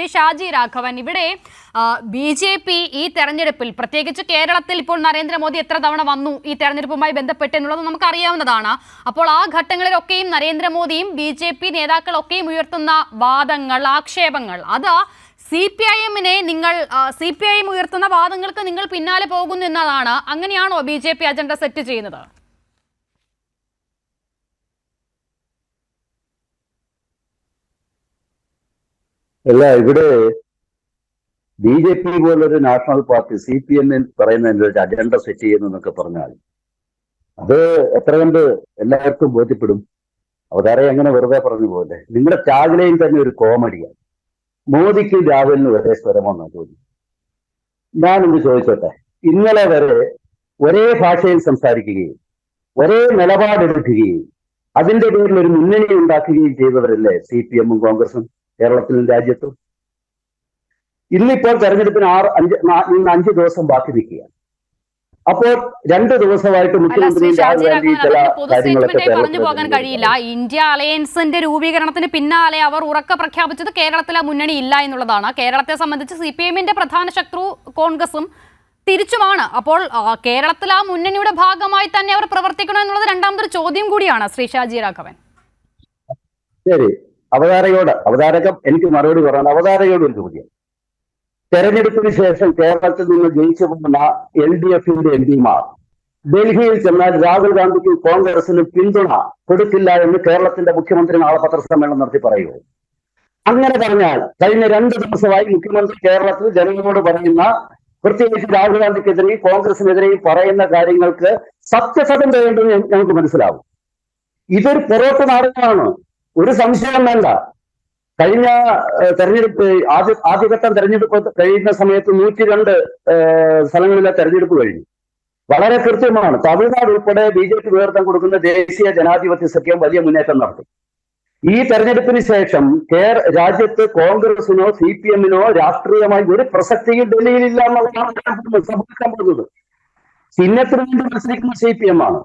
ശ്രീ ഷാജി രാഘവൻ. ഇവിടെ B J P ഈ തെരഞ്ഞെടുപ്പിൽ പ്രത്യേകിച്ച് കേരളത്തിൽ ഇപ്പോൾ നരേന്ദ്രമോദി എത്ര തവണ വന്നു ഈ തെരഞ്ഞെടുപ്പുമായി ബന്ധപ്പെട്ട് എന്നുള്ളത് നമുക്ക് അറിയാവുന്നതാണ് അപ്പോൾ ആ ഘട്ടങ്ങളിലൊക്കെയും നരേന്ദ്രമോദിയും ബി ജെ പി നേതാക്കളൊക്കെയും ഉയർത്തുന്ന വാദങ്ങൾ ആക്ഷേപങ്ങൾ അത് സി പി ഐ എമ്മിനെ നിങ്ങൾ സി പി ഐ എം ഉയർത്തുന്ന വാദങ്ങൾക്ക് നിങ്ങൾ പിന്നാലെ പോകുന്നു എന്നതാണ്. അങ്ങനെയാണോ B J P agenda set ചെയ്യുന്നത്? അല്ല ഇവിടെ ബി ജെ പി പോലൊരു national party C P M പറയുന്നതിന്റെ ഒരു അജണ്ട സെറ്റ് ചെയ്യുന്നു എന്നൊക്കെ പറഞ്ഞാൽ അത് എത്ര കണ്ട് എല്ലാവർക്കും ബോധ്യപ്പെടും. അവതാരെ എങ്ങനെ വെറുതെ പറഞ്ഞു പോലെ നിങ്ങളുടെ ചാകലയും തന്നെ ഒരു കോമഡിയാണ്. മോദിക്ക് രാഹുലിന് ഒരേ സ്വരമെന്നാ ഞാൻ ഞാനൊന്ന് ചോദിച്ചോട്ടെ? ഇന്നലെ വരെ ഒരേ ഭാഷയിൽ സംസാരിക്കുകയും ഒരേ നിലപാടെടുക്കുകയും അതിന്റെ പേരിൽ ഒരു മുന്നണി ഉണ്ടാക്കുകയും ചെയ്തവരല്ലേ സി പി എമ്മും കോൺഗ്രസും? കേരളത്തിലും രാജ്യത്തും. ഇന്നിപ്പോൾ തെരഞ്ഞെടുപ്പിന് ആറ് അഞ്ച് ഇന്ന് അഞ്ച് ദിവസം ബാക്കി നിൽക്കുകയാണ്. അപ്പോൾ രണ്ട് ദിവസമായിട്ട് പറഞ്ഞു പോകാൻ കഴിയില്ല. ഇന്ത്യ അലയൻസിന്റെ രൂപീകരണത്തിന് പിന്നാലെ അവർ ഉറക്ക പ്രഖ്യാപിച്ചത് കേരളത്തിലെ മുന്നണി ഇല്ല എന്നുള്ളതാണ്. കേരളത്തെ സംബന്ധിച്ച് സി പി എമ്മിന്റെ പ്രധാന ശത്രു കോൺഗ്രസും തിരിച്ചുമാണ്. അപ്പോൾ കേരളത്തിൽ ആ മുന്നണിയുടെ ഭാഗമായി തന്നെ അവർ പ്രവർത്തിക്കണം എന്നുള്ളത് രണ്ടാമതൊരു ചോദ്യം കൂടിയാണ് ശ്രീ ഷാജി രാഘവൻ. ശരി. അവതാരകയോട് അവതാരകം എനിക്ക് മറുപടി പറയണം അവതാരയോട് ഒരു ചോദ്യം. തെരഞ്ഞെടുപ്പിന് ശേഷം കേരളത്തിൽ നിന്ന് ജയിച്ചു പോകുന്ന എൽ ഡി എഫിന്റെ എം പിമാർ ഡൽഹിയിൽ ചെന്നാൽ രാഹുൽ ഗാന്ധിക്ക് കോൺഗ്രസിന് പിന്തുണ കൊടുക്കില്ല എന്ന് കേരളത്തിന്റെ മുഖ്യമന്ത്രി നാളെ പത്രസമ്മേളനം നടത്തി പറയൂ അങ്ങനെ പറഞ്ഞാൽ കഴിഞ്ഞ രണ്ട് ദിവസമായി മുഖ്യമന്ത്രി കേരളത്തിൽ ജനങ്ങളോട് പറയുന്ന പ്രത്യേകിച്ച് രാഹുൽ ഗാന്ധിക്കെതിരെയും കോൺഗ്രസിനെതിരെയും പറയുന്ന കാര്യങ്ങൾക്ക് സത്യസന്ധതയുണ്ടെന്ന് ഞങ്ങൾക്ക് മനസ്സിലാവും. ഇതൊരു പുറത്ത് നാടകമാണ്. ഒരു സംശയം വേണ്ട. കഴിഞ്ഞ തെരഞ്ഞെടുപ്പ് ആദ്യ ആദ്യഘട്ടം തെരഞ്ഞെടുപ്പ് കഴിയുന്ന സമയത്ത് നൂറ്റി രണ്ട് സ്ഥലങ്ങളിലെ തെരഞ്ഞെടുപ്പ് കഴിഞ്ഞു. വളരെ കൃത്യമാണ്. തമിഴ്നാട് ഉൾപ്പെടെ ബി ജെ പി നേതൃത്വം കൊടുക്കുന്ന ദേശീയ ജനാധിപത്യ സഖ്യം വലിയ മുന്നേറ്റം നടത്തും. ഈ തെരഞ്ഞെടുപ്പിന് ശേഷം കേര രാജ്യത്ത് കോൺഗ്രസിനോ സി പി എമ്മിനോ രാഷ്ട്രീയമായി ഒരു പ്രസക്തിയും ഡൽഹിയിൽ ഇല്ല എന്നുള്ളതാണ് പോകുന്നത്. ചിഹ്നത്തിന് വേണ്ടി മത്സരിക്കുന്ന സി പി എം ആണ്.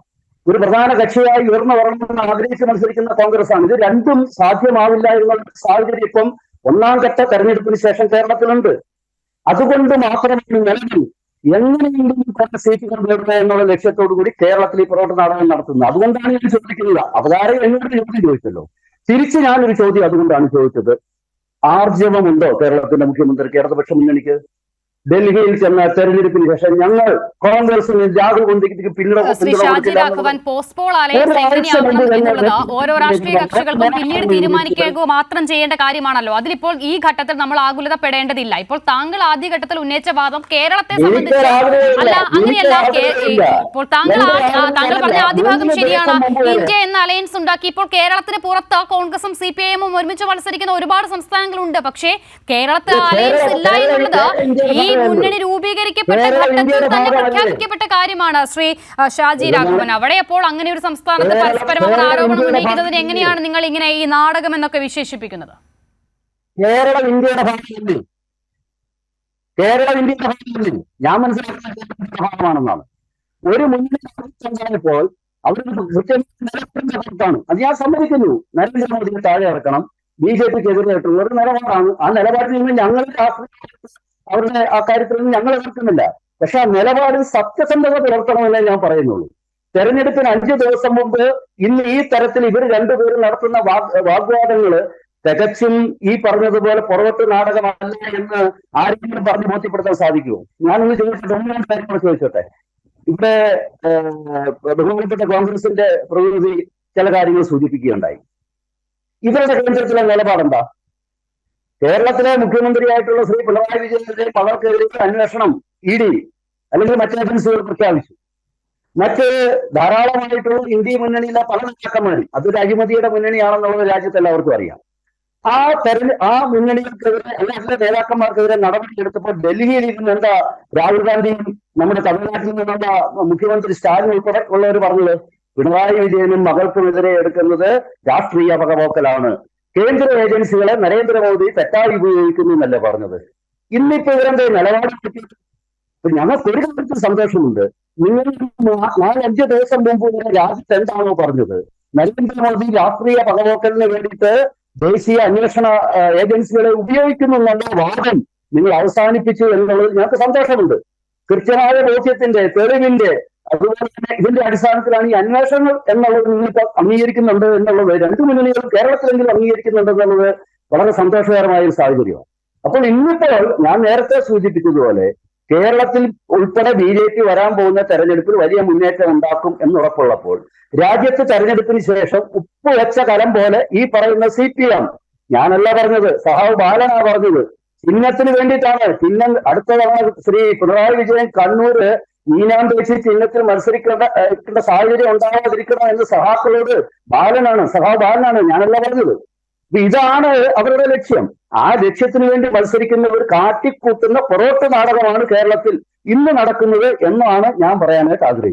ഒരു പ്രധാന കക്ഷിയായി ഉയർന്നു വരണമെന്ന് ആഗ്രഹിച്ച് മത്സരിക്കുന്ന കോൺഗ്രസ് ആണ് ഇത് രണ്ടും സാധ്യമാവില്ല എന്നുള്ള സാഹചര്യം ഇപ്പം ഒന്നാം ഘട്ട തെരഞ്ഞെടുപ്പിന് ശേഷം കേരളത്തിലുണ്ട്. അതുകൊണ്ട് മാത്രമാണ് നിലവിൽ എങ്ങനെയെങ്കിലും കുറച്ച് സീറ്റുകൾ നേടുക എന്നുള്ള ലക്ഷ്യത്തോടു കൂടി കേരളത്തിൽ ഈ പ്രവർത്തന നാടകം നടത്തുന്നത്. അതുകൊണ്ടാണ് ഞാൻ ചോദിക്കുന്നത്. അവതാരം എന്നോട് ചോദ്യം ചോദിച്ചല്ലോ. തിരിച്ച് ഞാനൊരു ചോദ്യം അതുകൊണ്ടാണ് ചോദിച്ചത്. ആർജവമുണ്ടോ കേരളത്തിന്റെ മുഖ്യമന്ത്രിക്ക് ഇടതുപക്ഷ മുന്നണിക്ക്? ഡൽഹിയിൽ ചെന്ന തെരഞ്ഞെടുപ്പിന് ശേഷം ഞങ്ങൾ കോൺഗ്രസിന് രാഹുൽ ഗാന്ധിക്ക് പിന്തുണ പോസ്റ്റ്പോൾ എന്നുള്ളത് ഓരോ രാഷ്ട്രീയ കക്ഷികൾക്കും പിന്നീട് തീരുമാനിക്കുക മാത്രം ചെയ്യേണ്ട കാര്യമാണല്ലോ അതിലിപ്പോൾ ഈ ഘട്ടത്തിൽ നമ്മൾ ആകുലതപ്പെടേണ്ടതില്ല ഇപ്പോൾ താങ്കൾ ആദ്യഘട്ടത്തിൽ ഉന്നയിച്ച വാദം കേരളത്തെ സംബന്ധിച്ച്. അല്ല അങ്ങനെയല്ല. ഇപ്പോൾ താങ്കൾ താങ്കൾ പറഞ്ഞ. ആദ്യ ഭാഗം ശരിയാണ്. ഇന്ത്യ എന്ന അലയൻസ് ഉണ്ടാക്കി ഇപ്പോൾ കേരളത്തിന് പുറത്ത് കോൺഗ്രസും സി പി ഐ എമ്മും ഒരുമിച്ച് മത്സരിക്കുന്ന ഒരുപാട് സംസ്ഥാനങ്ങളുണ്ട് പക്ഷേ കേരളത്തിൽ കേരള- അലയൻസ് ഇല്ല എന്നുള്ളത് ഈ? മുന്നണി രൂപീകരിക്കപ്പെട്ട ഘട്ടത്തിൽ തന്നെ? പ്രഖ്യാപിക്കപ്പെട്ട കാര്യമാണ് ശ്രീ ഷാജി രാഘവൻ. അവിടെ അപ്പോൾ അങ്ങനെ ഒരു സംസ്ഥാനത്ത് പരസ്പരമുള്ള പരസ്പരം ആരോപണം ഉന്നയിക്കുന്നതിന് എങ്ങനെയാണ് നിങ്ങൾ ഇങ്ങനെ ഈ നാടകം എന്നൊക്കെ വിശേഷിപ്പിക്കുന്നത്? കേരളം ഇന്ത്യയുടെ ഭാഗമല്ലേ? കേരളം ഇന്ത്യയുടെ ഭാഗമല്ലേ? ഞാൻ മനസ്സിലാക്കുന്ന ഭാഗമാണെന്നാണ്. ഒരു മുന്നണി അവരൊരു നിലപാടിന്റെ പുറത്താണ് അത് ഞാൻ സമ്മതിക്കുന്നു. നരേന്ദ്രമോദിയെ താഴെ ഇറക്കണം. ബി ജെ പിക്ക് എതിരായിട്ടുള്ള ഒരു നിലപാടാണ്. ആ നിലപാടിൽ നിന്ന് ഞങ്ങൾ അവരുടെ ആ കാര്യത്തിൽ ഞങ്ങൾ എതിർക്കുന്നില്ല. പക്ഷെ ആ നിലപാടിൽ സത്യസന്ധത പുലർത്തണമെന്നേ ഞാൻ പറയുന്നുള്ളൂ. തെരഞ്ഞെടുപ്പിന് അഞ്ചു ദിവസം മുമ്പ് ഇന്ന് ഈ തരത്തിൽ ഇവർ രണ്ടുപേരും നടത്തുന്ന വാഗ്വാദങ്ങൾ തികച്ചും ഈ പറഞ്ഞതുപോലെ പുറത്ത് നാടകമല്ല എന്ന് ആരെങ്കിലും പറഞ്ഞ് ബോധ്യപ്പെടുത്താൻ സാധിക്കുമോ? ഞാനൊന്ന് ചോദിച്ചിട്ട് ഒന്നാം കാര്യങ്ങൾ ചോദിച്ചോട്ടെ. ഇവിടെ ബഹുമാനപ്പെട്ട കോൺഗ്രസിന്റെ പ്രതിനിധി ചില കാര്യങ്ങൾ സൂചിപ്പിക്കുകയുണ്ടായി. ഇവരുടെ കേന്ദ്രത്തിലെ നിലപാടെന്താ? കേരളത്തിലെ മുഖ്യമന്ത്രിയായിട്ടുള്ള ശ്രീ പിണറായി വിജയനെതിരെ പലർക്കെതിരെ അന്വേഷണം ഇ ഡി അല്ലെങ്കിൽ മറ്റ് പ്രഖ്യാപിച്ചു. മറ്റ് ധാരാളമായിട്ടുള്ള ഇന്ത്യ മുന്നണിയിലെ പല നേതാക്കന്മാരും അതൊരു അഴിമതിയുടെ മുന്നണിയാണെന്നുള്ളത് രാജ്യത്ത് എല്ലാവർക്കും അറിയാം. ആ തെരഞ്ഞെ ആ മുന്നണികൾക്കെതിരെ അല്ലെങ്കിൽ നേതാക്കന്മാർക്കെതിരെ നടപടിയെടുത്തപ്പോൾ ഡൽഹിയിൽ ഇരുന്ന് എന്താ രാഹുൽ ഗാന്ധിയും നമ്മുടെ തമിഴ്നാട്ടിൽ നിന്നുള്ള മുഖ്യമന്ത്രി സ്റ്റാലിൻ ഉൾപ്പെടെ ഉള്ളവർ പറഞ്ഞത്? പിണറായി വിജയനും മകൾക്കുമെതിരെ എടുക്കുന്നത് രാഷ്ട്രീയ പകപോക്കലാണ് കേന്ദ്ര ഏജൻസികളെ നരേന്ദ്രമോദി തെറ്റായി ഉപയോഗിക്കുന്നു എന്നല്ലേ പറഞ്ഞത്? ഇന്നിപ്പോ ഇവരെന്താ നിലപാട് ഞങ്ങൾക്ക് ഒരു കാര്യത്തിൽ സന്തോഷമുണ്ട്. നിങ്ങൾ നാലഞ്ച് ദിവസം മുമ്പ് ഇങ്ങനെ രാജ്യത്ത് എന്താണോ പറഞ്ഞത്? നരേന്ദ്രമോദി രാഷ്ട്രീയ പകപോക്കലിന് വേണ്ടിയിട്ട് ദേശീയ അന്വേഷണ ഏജൻസികളെ ഉപയോഗിക്കുന്നു എന്നുള്ള വാദം നിങ്ങൾ അവസാനിപ്പിച്ചു എന്നുള്ളത് ഞങ്ങൾക്ക് സന്തോഷമുണ്ട്. കൃത്യമായ ബോധ്യത്തിന്റെ തെളിവിന്റെ അതുപോലെ തന്നെ ഇതിന്റെ അടിസ്ഥാനത്തിലാണ് ഈ അന്വേഷണങ്ങൾ എന്നുള്ളത് നിങ്ങളിപ്പോൾ അംഗീകരിക്കുന്നുണ്ട് എന്നുള്ളത് രണ്ട് മുന്നണികളും കേരളത്തിലെങ്കിലും അംഗീകരിക്കുന്നുണ്ട് എന്നുള്ളത് വളരെ സന്തോഷകരമായ ഒരു സാഹചര്യമാണ്. അപ്പോൾ ഇന്നിപ്പോൾ ഞാൻ നേരത്തെ സൂചിപ്പിച്ചതുപോലെ കേരളത്തിൽ ഉൾപ്പെടെ ബി ജെ പി വരാൻ പോകുന്ന തെരഞ്ഞെടുപ്പിൽ വലിയ മുന്നേറ്റം ഉണ്ടാക്കും എന്നുറപ്പുള്ളപ്പോൾ രാജ്യത്ത് തെരഞ്ഞെടുപ്പിന് ശേഷം ഉപ്പ് വെച്ച കലം പോലെ ഈ പറയുന്ന സി പി എം ഞാനല്ല പറഞ്ഞത് സഹാവ് ബാലനാ പറഞ്ഞത്. ചിഹ്നത്തിന് വേണ്ടിയിട്ടാണ്. ചിഹ്നം അടുത്ത തവണ ശ്രീ പിണറായി വിജയൻ കണ്ണൂര് ഈനാം വെച്ച് ചിഹ്നത്തിൽ മത്സരിക്കേണ്ട സാഹചര്യം ഉണ്ടാകാതിരിക്കണം എന്ന് സഹാക്കളോട് ബാലനാണ് സഹാ ബാലനാണ് ഞാനല്ല പറഞ്ഞത്. ഇതാണ് അവരുടെ ലക്ഷ്യം. ആ ലക്ഷ്യത്തിന് വേണ്ടി മത്സരിക്കുന്നവർ കാട്ടിക്കൂട്ടുന്ന പൊറോട്ട് നാടകമാണ് കേരളത്തിൽ ഇന്ന് നടക്കുന്നത് എന്നാണ് ഞാൻ പറയാനായിട്ട് ആഗ്രഹിക്കുന്നത്.